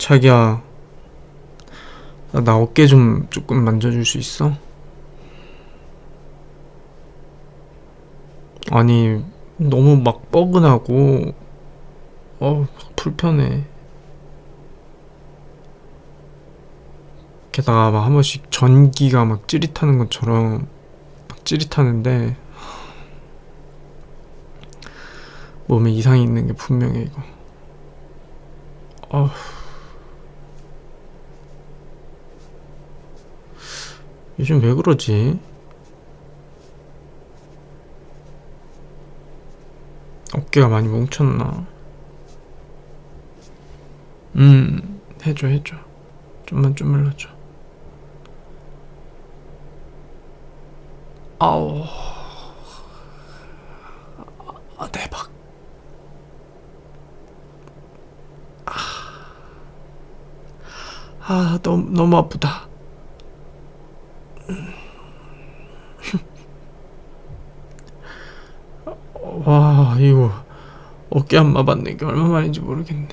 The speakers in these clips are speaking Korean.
자기야, 나, 나 어깨 좀 조금 만져줄 수 있어? 아니, 너무 막 뻐근하고, 어, 불편해. 게다가 막 한 번씩 전기가 막 찌릿하는 것처럼 막 찌릿하는데, 몸에 이상이 있는 게 분명해, 이거. 아 요즘 왜 그러지? 어깨가 많이 뭉쳤나? 음, 해줘, 해줘. 좀만 주물러줘. 아우. 아, 대박. 아, 너무, 너무 아프다. 와, 이거 어깨 안 마봤네. 이게 얼마 만인지 모르겠네.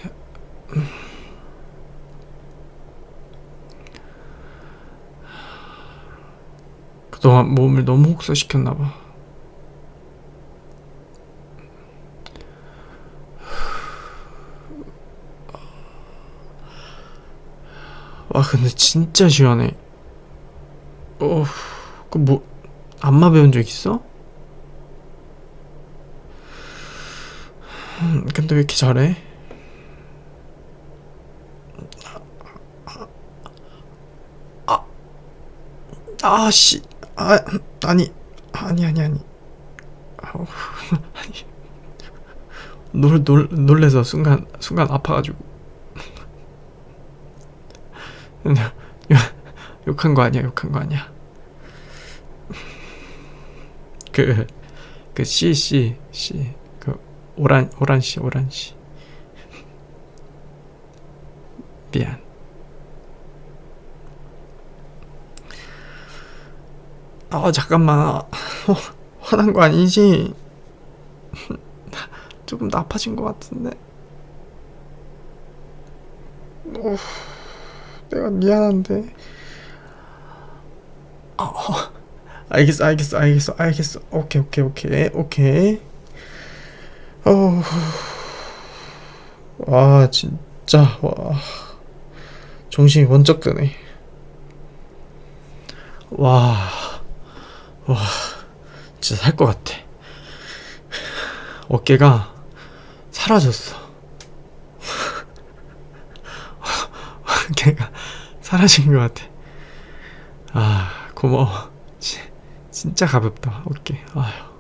그동안 몸을 너무 혹사시켰나 봐. 와, 근데 진짜 시원해. 어, 그 뭐, 안마 배운 적 있어? 근데 왜 이렇게 잘해? 아, 아, 씨, 아, 아니, 아니, 아니, 아니. 아우, 아니. 놀, 놀, 놀래서 순간, 순간 아파가지고. 욕한 거 아니야, 욕한 거 아니야. 그, 그, 씨, 씨, 씨. 그, 오란, 오란 씨, 오란 씨. 미안. 아, 잠깐만. 어, 화난 거 아니지? 조금 나빠진 것 같은데. 오, 내가 미안한데. 아, 어, 알겠어, 알겠어, 알겠어, 알겠어. 오케이, 오케이, 오케이, 오케이. 어, 와, 진짜, 와. 정신이 번쩍 드네. 와, 와, 진짜 살 것 같아. 어깨가 사라졌어. 어깨가 사라진 것 같아. 아, 고마워. 지- 진짜 가볍다, 어깨. 아휴.